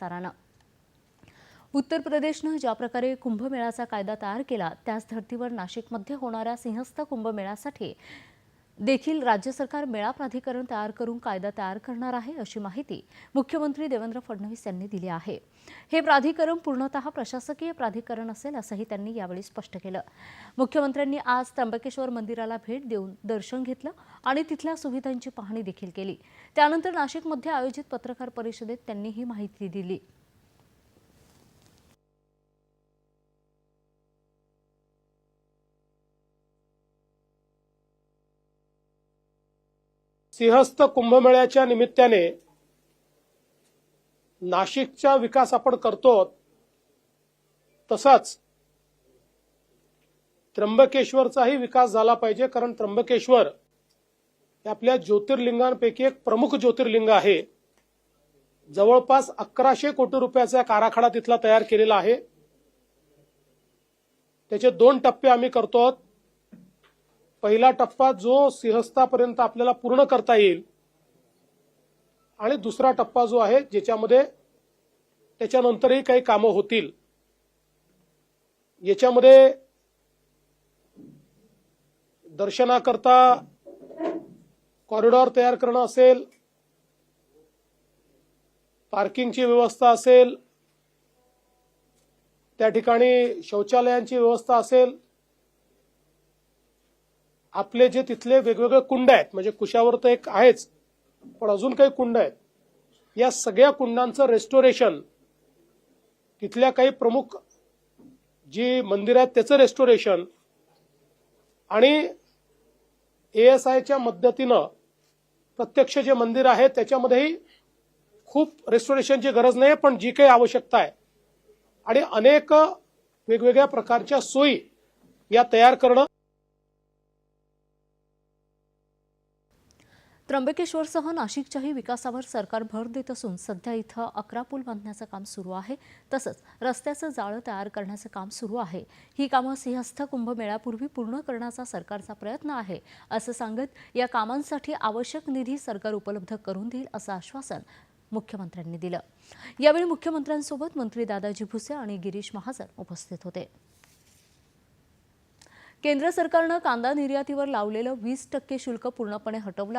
विस्तारानं उत्तर प्रदेशनं ज्या प्रकारे कुंभमेळाचा कायदा तयार केला त्याच धर्तीवर नाशिकमध्ये होणाऱ्या सिंहस्थ कुंभमेळ्यासाठी देखील राज्य सरकार मेळा प्राधिकरण तयार करून कायदा तयार करणार आहे अशी माहिती मुख्यमंत्री देवेंद्र फडणवीस यांनी दिली आहे. हे प्राधिकरण पूर्णतः प्रशासकीय प्राधिकरण असेल असंही त्यांनी यावेळी स्पष्ट केलं. मुख्यमंत्र्यांनी आज त्र्यंबकेश्वर मंदिराला भेट देऊन दर्शन घेतलं आणि तिथल्या सुविधांची पाहणी देखील केली. त्यानंतर नाशिकमध्ये आयोजित पत्रकार परिषदेत त्यांनी ही माहिती दिली. सिंहस्थ कुंभमेळ्याच्या निमित्ताने नाशिकचा विकास आपण करतो तसाच त्र्यंबकेश्वरचाही विकास झाला पाहिजे कारण त्र्यंबकेश्वर हे आपल्या ज्योतिर्लिंगांपैकी एक प्रमुख ज्योतिर्लिंग आहे. जवळपास अकराशे कोटी रुपयाचा एक आराखडा तिथला तयार केलेला आहे. त्याचे दोन टप्पे आम्ही करतो आहोत. पहिला टप्पा जो सिंहस्थापर्यंत आपल्याला पूर्ण करता येईल आणि दुसरा टप्पा जो आहे ज्याच्यामध्ये त्याच्यानंतरही काही कामं होतील. याच्यामध्ये दर्शनाकरता कॉरिडॉर तयार करणं असेल पार्किंगची व्यवस्था असेल त्या ठिकाणी शौचालयांची व्यवस्था असेल आपले जे तिथले वेगवेगळे कुंड आहेत म्हणजे कुशावर तर एक आहेच पण अजून काही कुंड आहेत या सगळ्या कुंडांचं रेस्टोरेशन तिथल्या काही प्रमुख जी मंदिर आहेत त्याचं रेस्टोरेशन आणि एएसआयच्या एस आयच्या मदतीनं प्रत्यक्ष जे मंदिर आहे त्याच्यामध्येही खूप रेस्टोरेशनची गरज नाही पण जी काही आवश्यकता आहे. आणि अनेक वेगवेगळ्या प्रकारच्या सोयी या तयार करणं त्र्यंबकेश्वरसह नाशिकच्याही विकासावर सरकार भर देत असून सध्या इथं अकरा पूल बांधण्याचं काम सुरू आहे. तसंच रस्त्याचं जाळं तयार करण्याचं काम सुरू आहे. ही कामं सिंहस्थ कुंभमेळ्यापूर्वी पूर्ण करण्याचा सरकारचा प्रयत्न आहे असं सांगत या कामांसाठी आवश्यक निधी सरकार उपलब्ध करून देईल असं आश्वासन मुख्यमंत्र्यांनी दिलं. यावेळी मुख्यमंत्र्यांसोबत मंत्री दादाजी भुसे आणि गिरीश महाजन उपस्थित होते. केंद्र सरकारनं कांदा निर्यातीवर लावलेलं वीस टक्के शुल्क पूर्णपणे हटवलं आहे.